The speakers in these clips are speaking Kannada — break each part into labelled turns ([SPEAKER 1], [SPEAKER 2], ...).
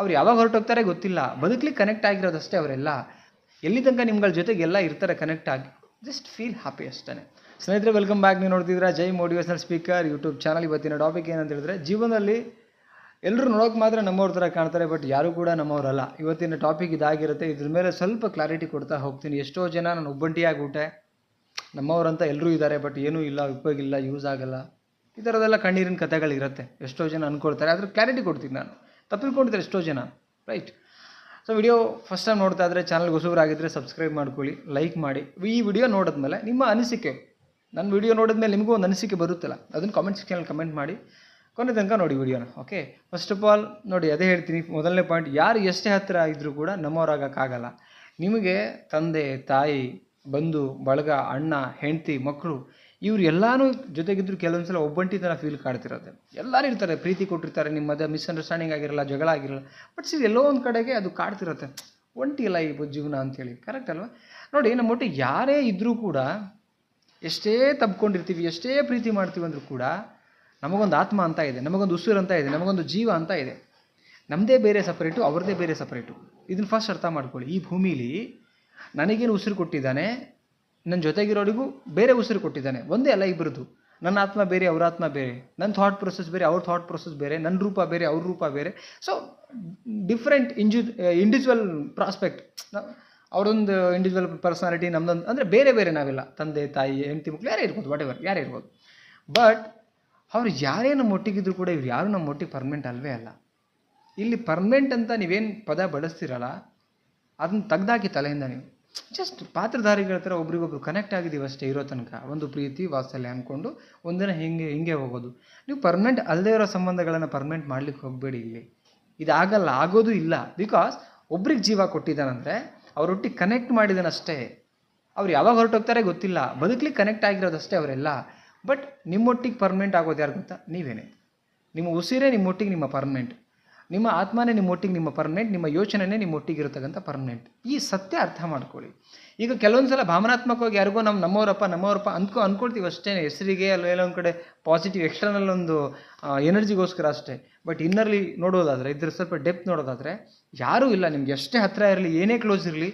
[SPEAKER 1] ಅವ್ರು ಯಾವಾಗ ಹೊರಟೋಗ್ತಾರೆ ಗೊತ್ತಿಲ್ಲ. ಬದುಕಲಿಕ್ಕೆ ಕನೆಕ್ಟ್ ಆಗಿರೋದಷ್ಟೇ ಅವರೆಲ್ಲ. ಎಲ್ಲಿ ತನಕ ನಿಮ್ಗಳ ಜೊತೆಗೆ ಎಲ್ಲ ಇರ್ತಾರೆ ಕನೆಕ್ಟ್ ಆಗಿ. ಜಸ್ಟ್ ಫೀಲ್ ಹ್ಯಾಪಿ ಅಷ್ಟೇ ಸ್ನೇಹಿತರೆ ವೆಲ್ಕಮ್ ಬ್ಯಾಕ್ ನೀವು ನೋಡ್ತಿದ್ರೆ Jai motivational speaker YouTube channel ಇವತ್ತಿನ ಟಾಪಿಕ್ ಏನಂತ ಹೇಳಿದ್ರೆ, ಜೀವನದಲ್ಲಿ ಎಲ್ಲರೂ ನೋಡೋಕೆ ಮಾತ್ರ ನಮ್ಮವ್ರ ಥರ ಕಾಣ್ತಾರೆ ಬಟ್ ಯಾರೂ ಕೂಡ ನಮ್ಮವರಲ್ಲ. ಇವತ್ತಿನ ಟಾಪಿಕ್ ಇದಾಗಿರುತ್ತೆ. ಇದ್ರ ಮೇಲೆ ಸ್ವಲ್ಪ ಕ್ಲಾರಿಟಿ ಕೊಡ್ತಾ ಹೋಗ್ತೀನಿ. ಎಷ್ಟೋ ಜನ ನಾನು ಒಬ್ಬಂಟಿಯಾಗ್ಬಿಟ್ಟೆ ನಮ್ಮವರಂತ ಎಲ್ಲರೂ ಇದ್ದಾರೆ ಬಟ್ ಏನೂ ಇಲ್ಲ ಉಪಯೋಗಿಲ್ಲ ಯೂಸ್ ಆಗಲ್ಲ. ಈ ಥರದೆಲ್ಲ ಕಣ್ಣೀರಿನ ಕಥೆಗಳಿರುತ್ತೆ. ಎಷ್ಟೋ ಜನ ಅಂದ್ಕೊಳ್ತಾರೆ ಅದ್ರ ಕ್ಲಾರಿಟಿ ಕೊಡ್ತೀನಿ ನಾನು. ತಪ್ಪಿಕೊಂಡಿದ್ದಾರೆ ಎಷ್ಟೋ ಜನ. Right so video first time ನೋಡ್ತಾ ಇದ್ದರೆ ಚಾನಲ್ಗೆ ಹೊಸಬರಾಗಿದ್ದರೆ ಸಬ್ಸ್ಕ್ರೈಬ್ ಮಾಡ್ಕೊಳ್ಳಿ ಲೈಕ್ ಮಾಡಿ. ಈ ವಿಡಿಯೋ ನೋಡಿದ್ಮೇಲೆ ನಿಮ್ಮ ಅನಿಸಿಕೆ ನನ್ನ ವಿಡಿಯೋ ನೋಡಿದ್ಮೇಲೆ ನಿಮಗೂ ಒಂದು ಅನಿಸಿಕೆ ಬರುತ್ತಲ್ಲ, ಅದನ್ನು ಕಾಮೆಂಟ್ ಸೆಕ್ಷನಲ್ಲಿ ಕಮೆಂಟ್ ಮಾಡಿ. ಕೊನೆ ತನಕ ನೋಡಿ ವಿಡಿಯೋನ ಓಕೆ ಫಸ್ಟ್ ಆಫ್ ಆಲ್ ನೋಡಿ, ಅದೇ ಹೇಳ್ತೀನಿ, ಮೊದಲನೇ ಪಾಯಿಂಟ್ ಯಾರು ಎಷ್ಟೇ ಹತ್ತಿರ ಇದ್ದರೂ ಕೂಡ ನಮ್ಮವರಾಗೋಕ್ಕಾಗಲ್ಲ. ನಿಮಗೆ ತಂದೆ, ತಾಯಿ, ಬಂಧು, ಬಳಗ, ಅಣ್ಣ, ಹೆಂಡತಿ ಮಕ್ಕಳು ಇವ್ರು ಎಲ್ಲಾನು ಜೊತೆಗಿದ್ರು ಕೆಲವೊಂದು ಸಲ ಒಬ್ಬಂಟಿತನ ಫೀಲ್ ಕಾಡ್ತಿರುತ್ತೆ ಎಲ್ಲರೂ ಇರ್ತಾರೆ, ಪ್ರೀತಿ ಕೊಟ್ಟಿರ್ತಾರೆ, ನಿಮ್ಮ ಮಿಸ್ಅಂಡರ್ಸ್ಟ್ಯಾಂಡಿಂಗ್ ಆಗಿರಲ್ಲ, ಜಗಳ ಆಗಿರಲ್ಲ. ಬಟ್ ಸಿಲ್ ಎಲ್ಲೋ ಒಂದು ಕಡೆಗೆ ಅದು ಕಾಡ್ತಿರುತ್ತೆ. ಒಂಟಿ ಇಲ್ಲ ಈ ಜೀವನ ಅಂತೇಳಿ. ಕರೆಕ್ಟ್ ಅಲ್ವಾ? ನೋಡಿ, ನಮ್ಮ ಒಟ್ಟಿಗೆ ಯಾರೇ ಇದ್ದರೂ ಕೂಡ, ಎಷ್ಟೇ ತಬ್ಕೊಂಡಿರ್ತೀವಿ, ಎಷ್ಟೇ ಪ್ರೀತಿ ಮಾಡ್ತೀವಿ ಅಂದರೂ ಕೂಡ, ನಮಗೊಂದು ಆತ್ಮ ಅಂತ ಇದೆ, ನಮಗೊಂದು ಉಸಿರು ಅಂತ ಇದೆ, ನಮಗೊಂದು ಜೀವ ಅಂತ ಇದೆ. ನಮ್ಮದೇ ಬೇರೆ ಸಪ್ರೇಟು ಅವ್ರದ್ದೇ ಬೇರೆ ಸಪ್ರೇಟು ಇದನ್ನ ಫಸ್ಟ್ ಅರ್ಥ ಮಾಡ್ಕೊಳ್ಳಿ. ಈ ಭೂಮಿಲಿ ನನಗೇನು ಉಸಿರು ಕೊಟ್ಟಿದ್ದಾನೆ ನನ್ನ ಜೊತೆಗಿರೋರಿಗೂ ಬೇರೆ ಉಸಿರು ಕೊಟ್ಟಿದ್ದಾನೆ. ಒಂದೇ ಅಲ್ಲ ಇಬ್ಬರದು ನನ್ನ ಆತ್ಮ ಬೇರೆ, ಅವ್ರ ಆತ್ಮ ಬೇರೆ. ನನ್ನ ಥಾಟ್ ಪ್ರೊಸೆಸ್ ಬೇರೆ, ಅವ್ರ ಥಾಟ್ ಪ್ರೊಸೆಸ್ ಬೇರೆ. ನನ್ನ ರೂಪ ಬೇರೆ, ಅವ್ರ ರೂಪ ಬೇರೆ. ಸೊ ಡಿಫ್ರೆಂಟ್ ಇಂಜು ಇಂಡಿವಿಜುವಲ್ ಪ್ರಾಸ್ಪೆಕ್ಟ್ ಅವರೊಂದು ಇಂಡಿವಿಜುವಲ್ ಪರ್ಸನಾಲಿಟಿ ನಮ್ಮದೊಂದು ಅಂದರೆ ಬೇರೆ ಬೇರೆ ನಾವಿಲ್ಲ. ತಂದೆ, ತಾಯಿ, ಹೆಂಡತಿ ಮಕ್ಕಳು ಯಾರೇ ಇರ್ಬೋದು ವಾಟ್ ಎವರ್ ಯಾರೇ ಇರ್ಬೋದು. ಬಟ್ ಅವ್ರು ಯಾರೇ ನಮ್ಮ ಒಟ್ಟಿಗಿದ್ರು ಕೂಡ ಇವ್ರು ಯಾರು ನಮ್ಮ ಒಟ್ಟಿಗೆ ಪರ್ಮನೆಂಟ್ ಅಲ್ವೇ ಅಲ್ಲ. ಇಲ್ಲಿ ಪರ್ಮನೆಂಟ್ ಅಂತ ನೀವೇನು ಪದ ಬಳಸ್ತೀರಲ್ಲ, ಅದನ್ನ ತೆಗ್ದಾಕಿ ತಲೆಯಿಂದ ನೀವು. ಜಸ್ಟ್ ಪಾತ್ರಧಾರಿಗಳ ಥರ ಒಬ್ರಿಗೊಬ್ರು ಕನೆಕ್ಟ್ ಆಗಿದ್ದೀವಿ ಅಷ್ಟೇ ಇರೋ ತನಕ. ಒಂದು ಪ್ರೀತಿ, ವಾತ್ಸಲ್ಯ ಅಂದ್ಕೊಂಡು ಒಂದಿನ ಹಿಂಗೆ ಹಿಂಗೆ ಹೋಗೋದು. ನೀವು ಪರ್ಮನೆಂಟ್ ಅಲ್ಲದೇ ಇರೋ ಸಂಬಂಧಗಳನ್ನು ಪರ್ಮನೆಂಟ್ ಮಾಡ್ಲಿಕ್ಕೆ ಹೋಗಬೇಡಿ ಇಲ್ಲಿ. ಇದಾಗಲ್ಲ, ಆಗೋದು ಇಲ್ಲ. ಬಿಕಾಸ್ ಒಬ್ರಿಗೆ ಜೀವ ಕೊಟ್ಟಿದ್ದಾನಂದರೆ ಅವರೊಟ್ಟಿಗೆ ಕನೆಕ್ಟ್ ಮಾಡಿದಾನಷ್ಟೇ ಅವ್ರು ಯಾವಾಗ ಹೊರಟೋಗ್ತಾರೆ ಗೊತ್ತಿಲ್ಲ. ಬದುಕಲಿ ಕನೆಕ್ಟ್ ಆಗಿರೋದಷ್ಟೇ ಅವರೆಲ್ಲ. ಬಟ್ ನಿಮ್ಮೊಟ್ಟಿಗೆ ಪರ್ಮನೆಂಟ್ ಆಗೋದು ಯಾರು ಗೊತ್ತಾ? ನೀವೇನೆ. ನಿಮ್ಮ ಉಸಿರೇ ನಿಮ್ಮೊಟ್ಟಿಗೆ ನಿಮ್ಮ ಪರ್ಮನೆಂಟ್ ನಿಮ್ಮ ಆತ್ಮನೇ ನಿಮ್ಮ ಒಟ್ಟಿಗೆ ನಿಮ್ಮ ಪರ್ಮನೆಂಟ್ ನಿಮ್ಮ ಯೋಚನೆನೇ ನಿಮ್ಮೊಟ್ಟಿಗೆ ಇರತಕ್ಕಂಥ ಪರ್ಮನೆಂಟ್ ಈ ಸತ್ಯ ಅರ್ಥ ಮಾಡ್ಕೊಳ್ಳಿ. ಈಗ ಕೆಲವೊಂದು ಸಲ ಭಾವನಾತ್ಮಕವಾಗಿ ಯಾರಿಗೋ ನಮ್ಮ ನಮ್ಮವರಪ್ಪ ನಮ್ಮವರಪ್ಪ ಅಂದ್ಕೊ ಅಂದ್ಕೊಳ್ತೀವಿ ಅಷ್ಟೇ. ಹೆಸರಿಗೆ ಅಲ್ಲ ಎಲ್ಲೊಂದು ಕಡೆ ಪಾಸಿಟಿವ್ ಎಕ್ಸ್ಟರ್ನಲ್ ಒಂದು ಎನರ್ಜಿಗೋಸ್ಕರ ಅಷ್ಟೇ. ಬಟ್ ಇನ್ನರ್ಲಿ ನೋಡೋದಾದರೆ, ಇದ್ರ ಸ್ವಲ್ಪ ಡೆಪ್ತ್ ನೋಡೋದಾದರೆ, ಯಾರೂ ಇಲ್ಲ ನಿಮ್ಗೆ. ಎಷ್ಟೇ ಹತ್ತಿರ ಇರಲಿ, ಏನೇ ಕ್ಲೋಸ್ ಇರಲಿ,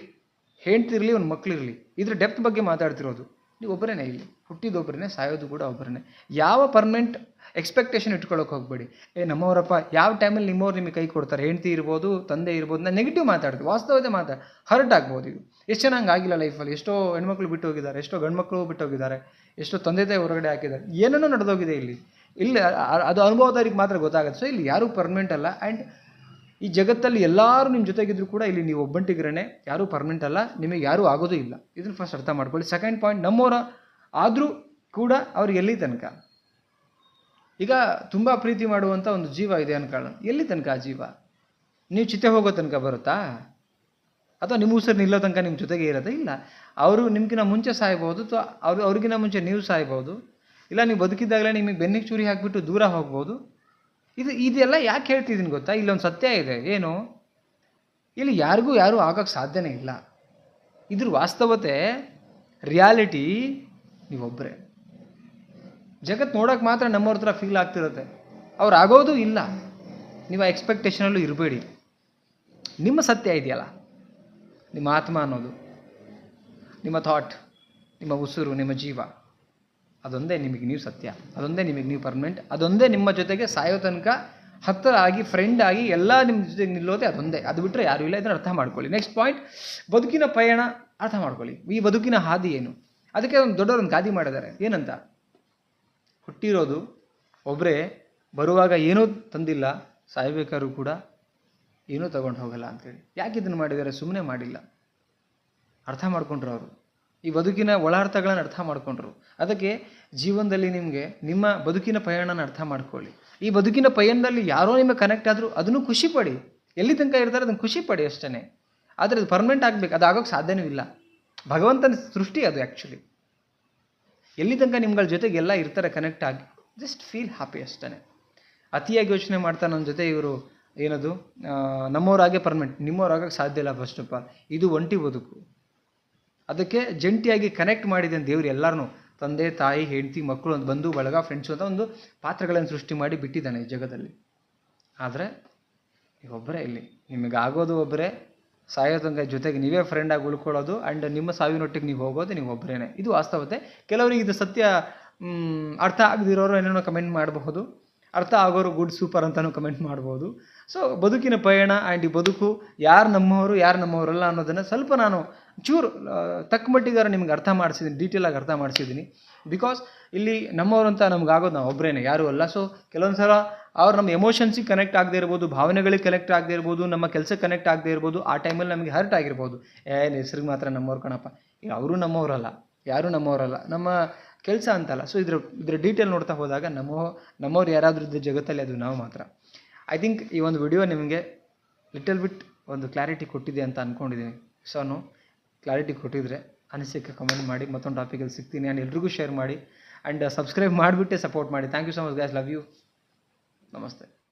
[SPEAKER 1] ಹೆಂಡ್ತಿರಲಿ, ಒಂದು ಮಕ್ಕಳಿರಲಿ ಇದ್ರ ಡೆಪ್ತ್ ಬಗ್ಗೆ ಮಾತಾಡ್ತಿರೋದು. ನೀವು ಒಬ್ಬರೇ ಇಲ್ಲಿ ಹುಟ್ಟಿದೊಬ್ಬರೇ ಸಾಯೋದು ಕೂಡ ಒಬ್ಬರೇ ಯಾವ ಪರ್ಮನೆಂಟ್ ಎಕ್ಸ್ಪೆಕ್ಟೇಷನ್ ಇಟ್ಕೊಳ್ಳೋಕೆ ಹೋಗಬೇಡಿ. ಏ, ನಮ್ಮವರಪ್ಪ, ಯಾವ ಟೈಮಲ್ಲಿ ನಿಮ್ಮವ್ರು ನಿಮಗೆ ಕೈ ಕೊಡ್ತಾರೆ? ಹೆಂಡತಿ ಇರ್ಬೋದು, ತಂದೆ ಇರ್ಬೋದು, ನಾನು ನೆಗೆಟಿವ್ ಮಾತಾಡ್ತೀವಿ ವಾಸ್ತವತೆ ಮಾತಾಡಿ ಹರ್ಟ್ ಆಗ್ಬೋದು ಇದು. ಎಷ್ಟು ಚೆನ್ನಾಗಿ ಆಗಿಲ್ಲ ಲೈಫಲ್ಲಿ ಎಷ್ಟೋ ಹೆಣ್ಮಕ್ಳು ಬಿಟ್ಟು ಹೋಗಿದ್ದಾರೆ, ಎಷ್ಟೋ ಗಂಡ್ಮಕ್ಳು ಬಿಟ್ಟು ಹೋಗಿದ್ದಾರೆ, ಎಷ್ಟೋ ತಂದೆ ತಾಯಿ ಹೊರಗಡೆ ಹಾಕಿದ್ದಾರೆ. ಏನೇನೋ ನಡೆದೋಗಿದೆ ಇಲ್ಲಿ. ಇಲ್ಲಿ ಅದು ಅನುಭವದವ್ರಿಗೆ ಮಾತ್ರ ಗೊತ್ತಾಗುತ್ತೆ. ಸೊ ಇಲ್ಲಿ ಯಾರೂ ಪರ್ಮನೆಂಟ್ ಅಲ್ಲ. ಆ್ಯಂಡ್ ಈ ಜಗತ್ತಲ್ಲಿ ಎಲ್ಲರೂ ನಿಮ್ಮ ಜೊತೆಗಿದ್ರು ಕೂಡ ಇಲ್ಲಿ ನೀವು ಒಬ್ಬಂಟಿಗ್ರೇ ಯಾರೂ ಪರ್ಮನೆಂಟ್ ಅಲ್ಲ, ನಿಮಗೆ ಯಾರೂ ಆಗೋದೂ ಇಲ್ಲ. ಇದನ್ನು ಫಸ್ಟ್ ಅರ್ಥ ಮಾಡ್ಕೊಳ್ಳಿ. ಸೆಕೆಂಡ್ ಪಾಯಿಂಟ್ ನಮ್ಮವರ ಆದರೂ ಕೂಡ ಅವ್ರು ಎಲ್ಲಿ ತನಕ? ಈಗ ತುಂಬ ಪ್ರೀತಿ ಮಾಡುವಂಥ ಒಂದು ಜೀವ ಇದೆ ಅನ್ಕೊಳ್ಳೋಣ. ಎಲ್ಲಿ ತನಕ ಆ ಜೀವ? ನೀವು ಚಿತೆ ಹೋಗೋ ತನಕ ಬರುತ್ತಾ? ಅಥವಾ ನಿಮ್ಮ ಉಸಿರು ನಿಲ್ಲೋ ತನಕ ನಿಮ್ಮ ಜೊತೆಗೆ ಇರೋದೇ? ಇಲ್ಲ. ಅವರು ನಿಮ್ಗಿನ ಮುಂಚೆ ಸಾಯ್ಬೋದು, ಅಥವಾ ಅವ್ರು ಅವ್ರಿಗಿನ ಮುಂಚೆ ನೀವು ಸಾಯ್ಬೋದು. ಇಲ್ಲ, ನೀವು ಬದುಕಿದ್ದಾಗಲೇ ನಿಮಗೆ ಬೆನ್ನಿಗೆ ಚೂರಿ ಹಾಕಿಬಿಟ್ಟು ದೂರ ಹೋಗ್ಬೋದು. ಇದು ಇದೆಲ್ಲ ಯಾಕೆ ಹೇಳ್ತಿದ್ದೀನಿ ಗೊತ್ತಾ? ಇಲ್ಲೊಂದು ಸತ್ಯ ಇದೆ. ಏನು? ಇಲ್ಲಿ ಯಾರಿಗೂ ಯಾರೂ ಆಗೋಕ್ಕೆ ಸಾಧ್ಯನೇ ಇಲ್ಲ. ಇದ್ರ ವಾಸ್ತವತೆ ರಿಯಾಲಿಟಿ ನೀವೊಬ್ಬರೇ ಜಗತ್ತು ನೋಡೋಕೆ ಮಾತ್ರ ನಮ್ಮವ್ರ ಹತ್ರ ಫೀಲ್ ಆಗ್ತಿರುತ್ತೆ. ಅವ್ರು ಆಗೋದು ಇಲ್ಲ. ನೀವು ಆ ಎಕ್ಸ್ಪೆಕ್ಟೇಷನಲ್ಲೂ ಇರಬೇಡಿ. ನಿಮ್ಮ ಸತ್ಯ ಇದೆಯಲ್ಲ. ನಿಮ್ಮ ಆತ್ಮ ಅನ್ನೋದು. ನಿಮ್ಮ ಥಾಟ್ ನಿಮ್ಮ ಉಸಿರು, ನಿಮ್ಮ ಜೀವ. ಅದೊಂದೇ ನಿಮಗೆ ನೀವು ಸತ್ಯ, ಅದೊಂದೇ ನಿಮಗೆ ನೀವು ಪರ್ಮನೆಂಟ್ ಅದೊಂದೇ ನಿಮ್ಮ ಜೊತೆಗೆ ಸಾಯೋ ತನಕ ಹತ್ತಿರ ಆಗಿ ಫ್ರೆಂಡ್ ಆಗಿ, ಎಲ್ಲ ನಿಮ್ಮ ಜೊತೆಗೆ ನಿಲ್ಲೋದೇ ಅದೊಂದೇ. ಅದು ಬಿಟ್ಟರೆ ಯಾರೂ ಇಲ್ಲ, ಇದನ್ನು ಅರ್ಥ ಮಾಡ್ಕೊಳ್ಳಿ. ನೆಕ್ಸ್ಟ್ ಪಾಯಿಂಟ್ ಬದುಕಿನ ಪಯಣ ಅರ್ಥ ಮಾಡ್ಕೊಳ್ಳಿ. ಈ ಬದುಕಿನ ಹಾದಿ ಏನು? ಅದಕ್ಕೆ ಒಂದು ದೊಡ್ಡವರೊಂದು ಗಾದಿ ಮಾಡಿದ್ದಾರೆ. ಏನಂತ? ಹುಟ್ಟಿರೋದು ಒಬ್ಬರೇ ಬರುವಾಗ ಏನೂ ತಂದಿಲ್ಲ, ಸಾಯ್ಬೇಕಾದ್ರೂ ಕೂಡ ಏನೂ ತಗೊಂಡು ಹೋಗಲ್ಲ ಅಂತೇಳಿ. ಯಾಕೆ ಇದನ್ನು ಮಾಡಿದ್ದಾರೆ? ಸುಮ್ಮನೆ ಮಾಡಿಲ್ಲ. ಅರ್ಥ ಮಾಡ್ಕೊಂಡ್ರು ಅವರು. ಈ ಬದುಕಿನ ಒಳಾರ್ಥಗಳನ್ನು ಅರ್ಥ ಮಾಡ್ಕೊಂಡ್ರು. ಅದಕ್ಕೆ ಜೀವನದಲ್ಲಿ ನಿಮಗೆ ನಿಮ್ಮ ಬದುಕಿನ ಪಯಣನ ಅರ್ಥ ಮಾಡ್ಕೊಳ್ಳಿ. ಈ ಬದುಕಿನ ಪಯಣದಲ್ಲಿ ಯಾರೋ ನಿಮಗೆ ಕನೆಕ್ಟ್ ಆದರೂ ಅದನ್ನು ಖುಷಿ ಪಡಿ. ಎಲ್ಲಿ ತನಕ ಇರ್ತಾರೆ ಅದನ್ನು ಖುಷಿ ಪಡಿ ಅಷ್ಟೇ ಆದರೆ ಅದು ಪರ್ಮನೆಂಟ್ ಆಗಬೇಕು, ಅದು ಆಗೋಕ್ಕೆ ಸಾಧ್ಯವೂ ಇಲ್ಲ. ಭಗವಂತನ ಸೃಷ್ಟಿ ಅದು ಆ್ಯಕ್ಚುಲಿ ಎಲ್ಲಿ ತನಕ ನಿಮ್ಗಳ ಜೊತೆಗೆ ಎಲ್ಲ ಇರ್ತಾರೆ ಕನೆಕ್ಟ್ ಆಗಿ ಜಸ್ಟ್ ಫೀಲ್ ಹ್ಯಾಪಿ ಅಷ್ಟೇ ಅತಿಯಾಗಿ ಯೋಚನೆ ಮಾಡ್ತಾ ನನ್ನ ಜೊತೆ ಇವರು, ಏನದು ನಮ್ಮವ್ರಾಗೆ ಪರ್ಮನೆಂಟ್ ನಿಮ್ಮವ್ರಾಗಕ್ಕೆ ಸಾಧ್ಯ ಇಲ್ಲ ಫಸ್ಟ್ ಆಫ್ ಆಲ್ ಇದು ಒಂಟಿ ಬದುಕು. ಅದಕ್ಕೆ ಜಂಟಿಯಾಗಿ ಕನೆಕ್ಟ್ ಮಾಡಿದೆ ದೇವ್ರು ಎಲ್ಲರನ್ನೂ ತಂದೆ, ತಾಯಿ, ಹೆಂಡತಿ, ಮಕ್ಕಳು ಒಂದು ಬಂಧು, ಬಳಗ ಫ್ರೆಂಡ್ಸು ಅಂತ ಒಂದು ಪಾತ್ರಗಳನ್ನು ಸೃಷ್ಟಿ ಮಾಡಿ ಬಿಟ್ಟಿದ್ದಾನೆ ಈ ಜಗದಲ್ಲಿ. ಆದರೆ ಒಬ್ಬರೇ ಇಲ್ಲಿ. ನಿಮಗೆ ಆಗೋದು ಒಬ್ಬರೇ ಸಾಯೋ ತನಕ ಜೊತೆಗೆ ನೀವೇ ಫ್ರೆಂಡಾಗಿ ಉಳ್ಕೊಳ್ಳೋದು ಆ್ಯಂಡ್ ನಿಮ್ಮ ಸಾವಿನೊಟ್ಟಿಗೆ ನೀವು ಹೋಗೋದು ನೀವು ಒಬ್ಬರೇನೆ ಇದು ವಾಸ್ತವತೆ. ಕೆಲವರಿಗೆ ಇದು ಸತ್ಯ ಅರ್ಥ ಆಗದಿರೋರು ಏನೇನೋ ಕಮೆಂಟ್ ಮಾಡಬಹುದು. ಅರ್ಥ ಆಗೋರು ಗುಡ್ ಸೂಪರ್ ಅಂತಲೂ ಕಮೆಂಟ್ ಮಾಡ್ಬೋದು ಸೊ ಬದುಕಿನ ಪಯಣ ಆ್ಯಂಡ್ ಈ ಬದುಕು ಯಾರು ನಮ್ಮವರು, ಯಾರು ನಮ್ಮವರಲ್ಲ ಅನ್ನೋದನ್ನು ಸ್ವಲ್ಪ ನಾನು ಚೂರು ತಕ್ಕ ಮಟ್ಟಿಗಾರ ನಿಮ್ಗೆ ಅರ್ಥ ಮಾಡಿಸಿದ್ದೀನಿ ಡೀಟೇಲಾಗಿ ಅರ್ಥ ಮಾಡಿಸಿದ್ದೀನಿ ಬಿಕಾಸ್ ಇಲ್ಲಿ ನಮ್ಮವರು ಅಂತ ನಮ್ಗೆ ಆಗೋದು ನಾವು ಒಬ್ಬರೇನೆ ಯಾರೂ ಅಲ್ಲ. ಸೊ ಕೆಲವೊಂದು ಸಲ ಅವ್ರು ನಮ್ಮ ಎಮೋಷನ್ಸಿಗೆ ಕನೆಕ್ಟ್ ಆಗದೆ ಇರ್ಬೋದು, ಭಾವನೆಗಳಿಗೆ ಕನೆಕ್ಟ್ ಆಗದೆ ಇರ್ಬೋದು, ನಮ್ಮ ಕೆಲಸಕ್ಕೆ ಕನೆಕ್ಟ್ ಆಗದೆ ಇರ್ಬೋದು, ಆ ಟೈಮಲ್ಲಿ ನಮಗೆ ಹರ್ಟ್ ಆಗಿರ್ಬೋದು. ಏನು ಹೆಸ್ರಿಗೆ ಮಾತ್ರ ನಮ್ಮವ್ರು ಕಣಪ್ಪ. ಅವರು ನಮ್ಮವರಲ್ಲ, ಯಾರೂ ನಮ್ಮವರಲ್ಲ. ನಮ್ಮ ಕೆಲಸ ಅಂತಲ್ಲ. ಸೊ ಇದ್ರ ಇದ್ರ ಡೀಟೇಲ್ ನೋಡ್ತಾ ಹೋದಾಗ ನಮ್ಮ ನಮ್ಮವ್ರು ಯಾರಾದರೂ ಇದ್ದ ಜಗತ್ತಲ್ಲಿ ಅದು ನಾವು ಮಾತ್ರ. ಐ ಥಿಂಕ್ ಈ ಒಂದು ವಿಡಿಯೋ ನಿಮಗೆ ಲಿಟಲ್ ಬಿಟ್ ಒಂದು ಕ್ಲಾರಿಟಿ ಕೊಟ್ಟಿದೆ ಅಂತ ಅಂದ್ಕೊಂಡಿದ್ದೀನಿ ಸೊ ಕ್ಲಾರಿಟಿ ಕೊಟ್ಟಿದ್ರೆ ಅನಿಸಿಕೆ ಕಮೆಂಟ್ ಮಾಡಿ ಮತ್ತೊಂದು ಟಾಪಿಕಲ್ಲಿ ಸಿಗ್ತೀನಿ. ಆ್ಯಂಡ್ ಎಲ್ರಿಗೂ ಶೇರ್ ಮಾಡಿ. ಆ್ಯಂಡ್ ಸಬ್ಸ್ಕ್ರೈಬ್ ಮಾಡಿಬಿಟ್ಟೆ ಸಪೋರ್ಟ್ ಮಾಡಿ. Thank you so much guys love you ನಮಸ್ತೆ.